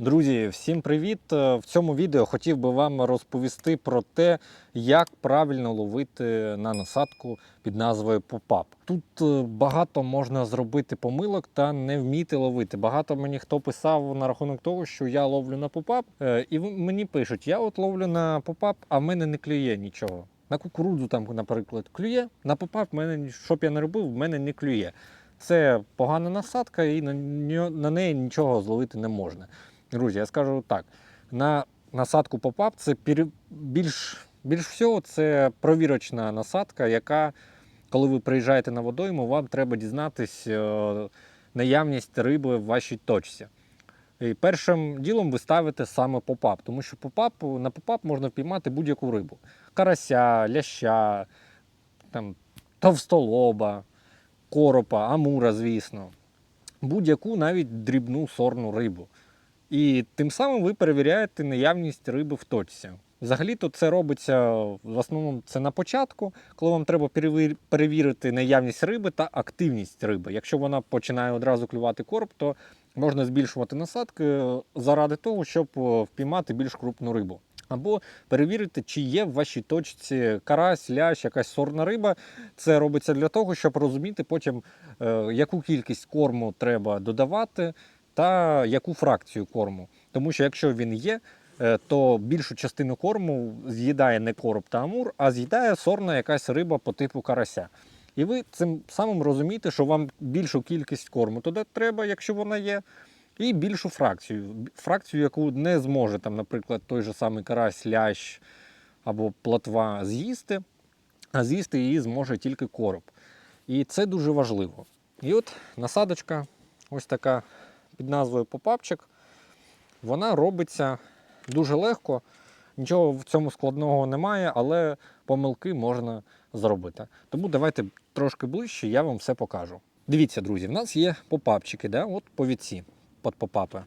Друзі, всім привіт! Е, В цьому відео хотів би вам розповісти про те, як правильно ловити на насадку під назвою Попап. Тут е, багато можна зробити помилок та не вміти ловити. Багато мені хто писав на рахунок того, що я ловлю на попап, е, і мені пишуть: я от ловлю на попап, а в мене не клює нічого. На кукурудзу там, наприклад, клює, на попап мене що я не робив, в мене не клює. Це погана насадка, і на неї нічого зловити не можна. Друзі, я скажу так: на насадку попап це більш, більш всього це провірочна насадка, яка, коли ви приїжджаєте на водойму, вам треба дізнатись е, наявність риби в вашій точці. І першим ділом ви ставите саме попап, тому що попап, на попап можна впіймати будь-яку рибу: карася, ляща, там, товстолоба, коропа, амура, звісно. Будь-яку навіть дрібну сорну рибу. І тим самим ви перевіряєте наявність риби в точці. Взагалі-то це робиться в основному це на початку, коли вам треба перевірити наявність риби та активність риби. Якщо вона починає одразу клювати короб, то можна збільшувати насадки е, заради того, щоб е, впіймати більш крупну рибу. Або перевірити, чи є в вашій точці карась, лящ, якась сорна риба. Це робиться для того, щоб розуміти потім, е, яку кількість корму треба додавати та яку фракцію корму. Тому що якщо він є, е, то більшу частину корму з'їдає не короб та амур, а з'їдає сорна якась риба по типу карася. І ви цим самим розумієте, що вам більшу кількість корму туди треба, якщо вона є, і більшу фракцію. Фракцію, яку не зможе, там, наприклад, той же самий карась, лящ або плотва з'їсти, а з'їсти її зможе тільки короб. І це дуже важливо. І от насадочка, ось така під назвою попапчик, вона робиться дуже легко. Нічого в цьому складного немає, але помилки можна зробити. Тому давайте трошки ближче, я вам все покажу. Дивіться, друзі, в нас є попапчики, да? от повідці під попапи.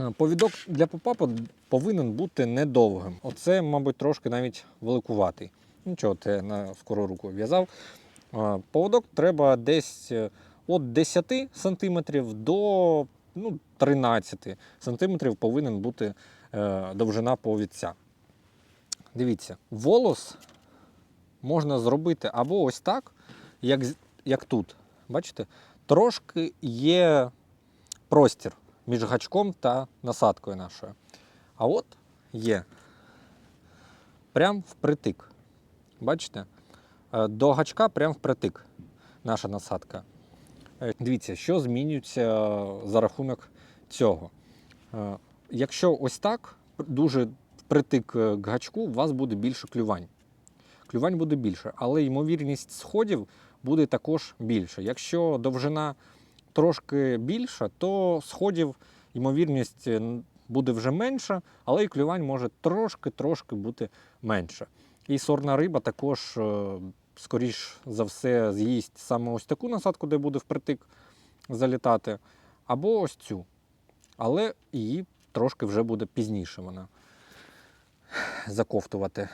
Е, Повідок для попапа повинен бути недовгим. Оце, мабуть, трошки навіть великуватий. Нічого, ти на скору руку в'язав. Е, Поводок треба десь е, від 10 см до ну, 13 см повинен бути е, довжина повідця. Дивіться, волос можна зробити або ось так, як, як тут. Бачите? Трошки є простір між гачком та насадкою нашою. А от є прям впритик. Бачите? Е, До гачка прям впритик наша насадка. Е, Дивіться, що змінюється за рахунок цього. Е, Якщо ось так, дуже впритик е, к гачку, у вас буде більше клювань. Клювань буде більше, але ймовірність сходів буде також більше. Якщо довжина трошки більша, то сходів ймовірність буде вже менша, але і клювань може трошки-трошки бути менше. І сорна риба також, скоріш за все, з'їсть саме ось таку насадку, де буде впритик залітати, або ось цю. Але її трошки вже буде пізніше вона заковтувати.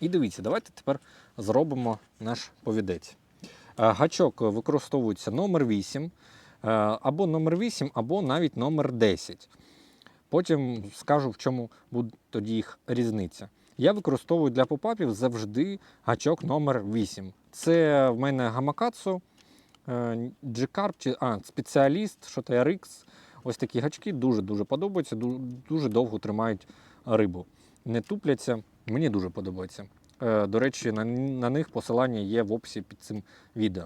І дивіться, давайте тепер зробимо наш повідець. Е, Гачок використовується номер 8, е, або номер 8, або навіть номер 10. Потім скажу, в чому буде тоді їх різниця. Я використовую для попапів завжди гачок номер 8. Це в мене гамакацу, G-Carp, чи а, спеціаліст, що то RX. Ось такі гачки дуже-дуже подобаються, дуже довго тримають рибу. Не тупляться, мені дуже подобається. Е, До речі, на, на них посилання є в описі під цим відео.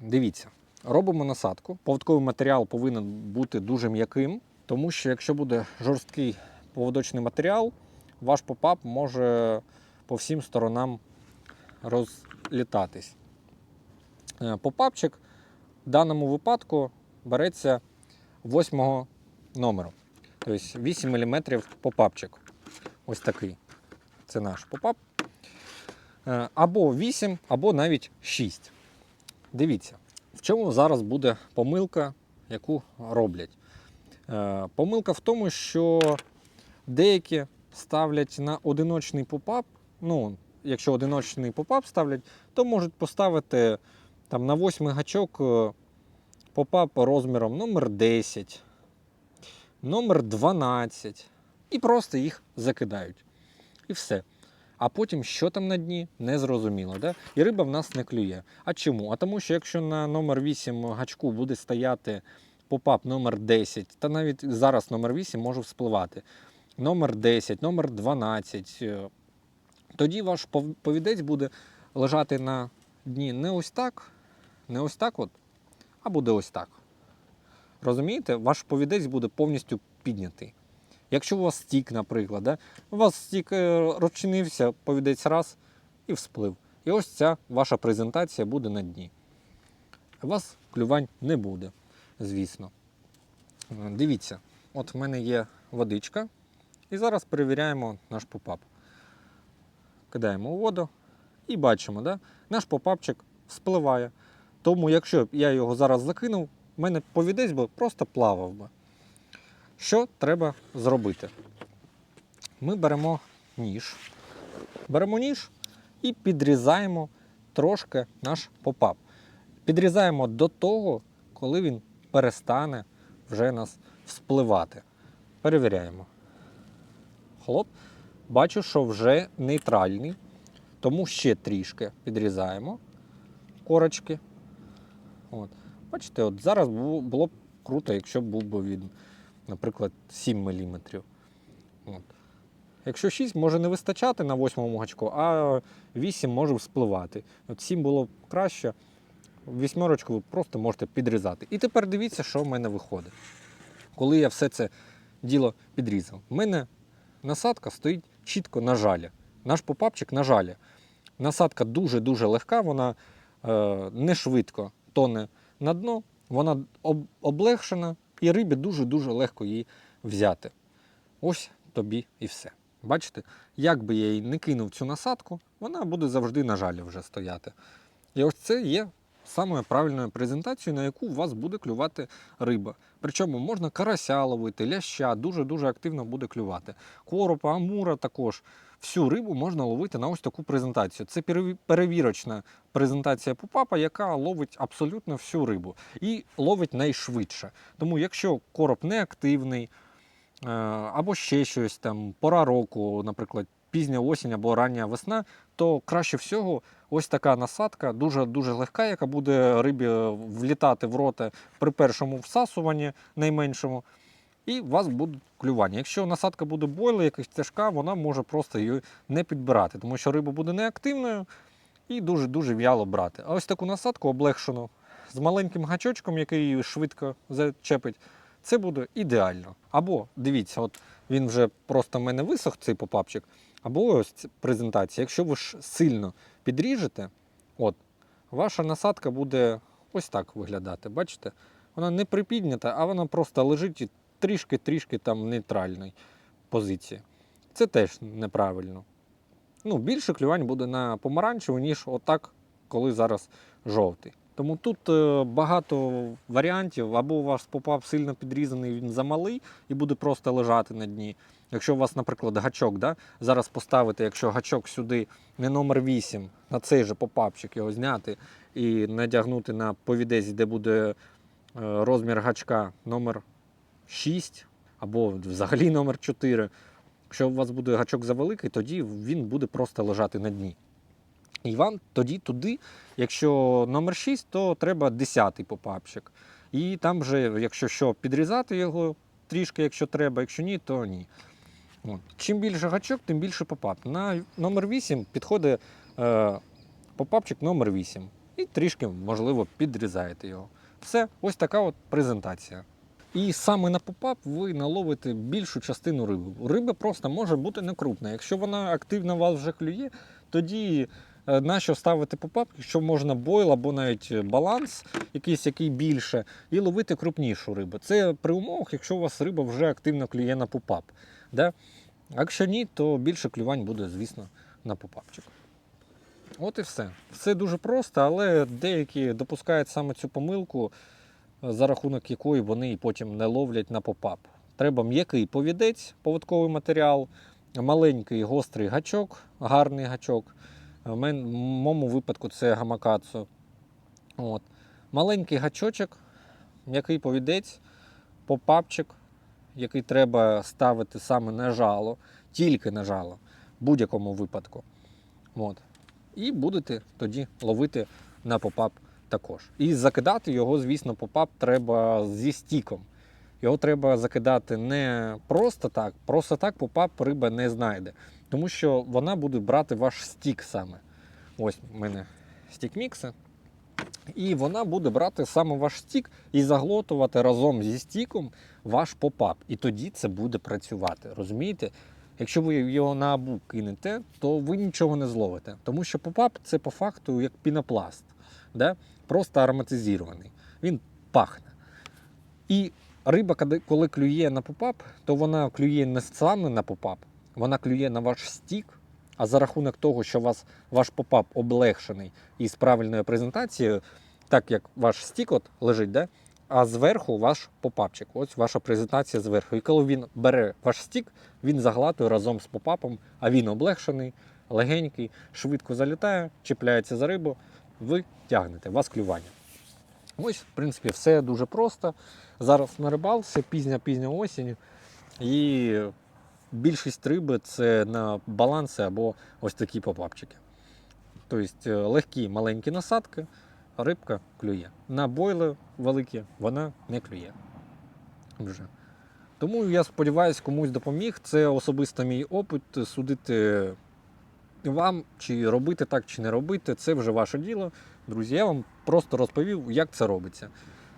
Дивіться, робимо насадку. Поводковий матеріал повинен бути дуже м'яким, тому що якщо буде жорсткий поводочний матеріал, ваш попап може по всім сторонам розлітатись. Е, Попапчик в даному випадку береться 8 номеру. Тобто 8 мм попапчик. Ось такий. Це наш попап. Е, Або 8, або навіть 6. Дивіться, в чому зараз буде помилка, яку роблять. Е, Помилка в тому, що деякі ставлять на одиночний попап. Ну, якщо одиночний попап ставлять, то можуть поставити там, на восьмий гачок е, попап розміром номер 10, номер 12 і просто їх закидають. І все. А потім, що там на дні, не зрозуміло. Да? І риба в нас не клює. А чому? А тому, що якщо на номер 8 гачку буде стояти попап номер 10, та навіть зараз номер 8 може вспливати. Номер 10, номер 12. е, Тоді ваш повідець буде лежати на дні не ось так, не ось так, от, а буде ось так. Розумієте, ваш повідець буде повністю піднятий. Якщо у вас стік, наприклад, да? у вас стік е, розчинився, повідець раз і всплив. І ось ця ваша презентація буде на дні. У вас клювань не буде, звісно. Дивіться, от в мене є водичка, і зараз перевіряємо наш попап. Кидаємо у воду і бачимо, да? наш попапчик спливає. Тому, якщо б я його зараз закинув, в мене повідець би просто плавав би. Що треба зробити? Ми беремо ніж. Беремо ніж і підрізаємо трошки наш попап. Підрізаємо до того, коли він перестане вже нас вспливати. Перевіряємо. Хлоп. Бачу, що вже нейтральний, тому ще трішки підрізаємо корочки. От. Бачите, от зараз було б круто, якщо був би він, наприклад, 7 мм. От. Якщо 6 може не вистачати на 8 гачку, а 8 може вспливати. От 7 було б краще. Вісьмерочку ви просто можете підрізати. І тепер дивіться, що в мене виходить. Коли я все це діло підрізав. У мене насадка стоїть чітко на жалі. Наш попапчик на жалі. Насадка дуже-дуже легка, вона е, не швидко тоне на дно, вона об, облегшена, і рибі дуже-дуже легко її взяти. Ось тобі і все. Бачите, як би я її не кинув цю насадку, вона буде завжди на жалі вже стояти. І ось це є самою правильною презентацією, на яку у вас буде клювати риба. Причому можна карася ловити, ляща, дуже-дуже активно буде клювати. Коропа, амура також. Всю рибу можна ловити на ось таку презентацію. Це перевірочна презентація попапа, яка ловить абсолютно всю рибу і ловить найшвидше. Тому якщо короб не активний, е, або ще щось там, пора року, наприклад, пізня осінь або рання весна, то краще всього ось така насадка, дуже дуже легка, яка буде рибі влітати в рота при першому всасуванні найменшому. І у вас будуть клювання. Якщо насадка буде бойла, якась тяжка, вона може просто її не підбирати, тому що риба буде неактивною і дуже-дуже в'яло брати. А ось таку насадку облегшену з маленьким гачочком, який її швидко зачепить, це буде ідеально. Або дивіться, от він вже просто в мене висох, цей попапчик. Або ось презентація. Якщо ви ж сильно підріжете, от, ваша насадка буде ось так виглядати. Бачите? Вона не припіднята, а вона просто лежить і трішки-трішки там в нейтральній позиції. Це теж неправильно. Ну, більше клювань буде на помаранчеву, ніж отак, коли зараз жовтий. Тому тут е, багато варіантів, або у вас попап сильно підрізаний, він замалий і буде просто лежати на дні. Якщо у вас, наприклад, гачок, да, зараз поставити, якщо гачок сюди не номер 8, на цей же попапчик його зняти і надягнути на повідець, де буде е, розмір гачка номер 6 або взагалі номер 4. Якщо у вас буде гачок завеликий, тоді він буде просто лежати на дні. І вам тоді туди, якщо номер 6, то треба 10-й попапчик. І там вже, якщо що, підрізати його трішки, якщо треба, якщо ні, то ні. От. Чим більше гачок, тим більше попап. На номер 8 підходить е, попапчик номер 8. І трішки, можливо, підрізаєте його. Все, ось така от презентація. І саме на попап ви наловите більшу частину риби. Риба просто може бути не крупна. Якщо вона активно вас вже клює, тоді нащо ставити попап, якщо можна бойл або навіть баланс, якийсь який більше, і ловити крупнішу рибу. Це при умовах, якщо у вас риба вже активно клює на попап. Да? А якщо ні, то більше клювань буде, звісно, на попапчик. От і все. Все дуже просто, але деякі допускають саме цю помилку, е, за рахунок якої вони і потім не ловлять на попап. Треба м'який повідець, поводковий матеріал, маленький гострий гачок, гарний гачок. В моєму випадку це гамакацу. От. Маленький гачочок, м'який повідець, попапчик який треба ставити саме на жало, тільки на жало, в будь-якому випадку. От. І будете тоді ловити на попап також. І закидати його, звісно, попап треба зі стіком. Його треба закидати не просто так, просто так попап риба не знайде. Тому що вона буде брати ваш стік саме. Ось в мене стік мікси. І вона буде брати саме ваш стік і заглотувати разом зі стіком ваш попап. І тоді це буде працювати. Розумієте? Якщо ви його на абу кинете, то ви нічого не зловите. Тому що попап це по факту як пінопласт, да? просто ароматизований. Він пахне. І риба, коли клює на попап, то вона клює не саме на попап, вона клює на ваш стік. А за рахунок того, що вас ваш попап облегшений і з правильною презентацією, так як ваш стік от лежить, да? а зверху ваш попапчик. Ось ваша презентація зверху. І коли він бере ваш стік, він заглатує разом з попапом, а він облегшений, легенький, швидко залітає, чіпляється за рибу, ви тягнете, вас клювання. Ось, в принципі, все дуже просто. Зараз на рибалці, пізня-пізня осінь. І більшість риби це на баланси або ось такі попапчики. Тобто е, легкі маленькі насадки, рибка клює. На бойли великі вона не клює. Вже. Тому я сподіваюся, комусь допоміг. Це особисто мій опит. Судити вам, чи робити так, чи не робити, це вже ваше діло. Друзі, я вам просто розповів, як це робиться.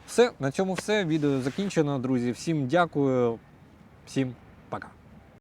Все, на цьому все. Відео закінчено, друзі. Всім дякую, всім пока.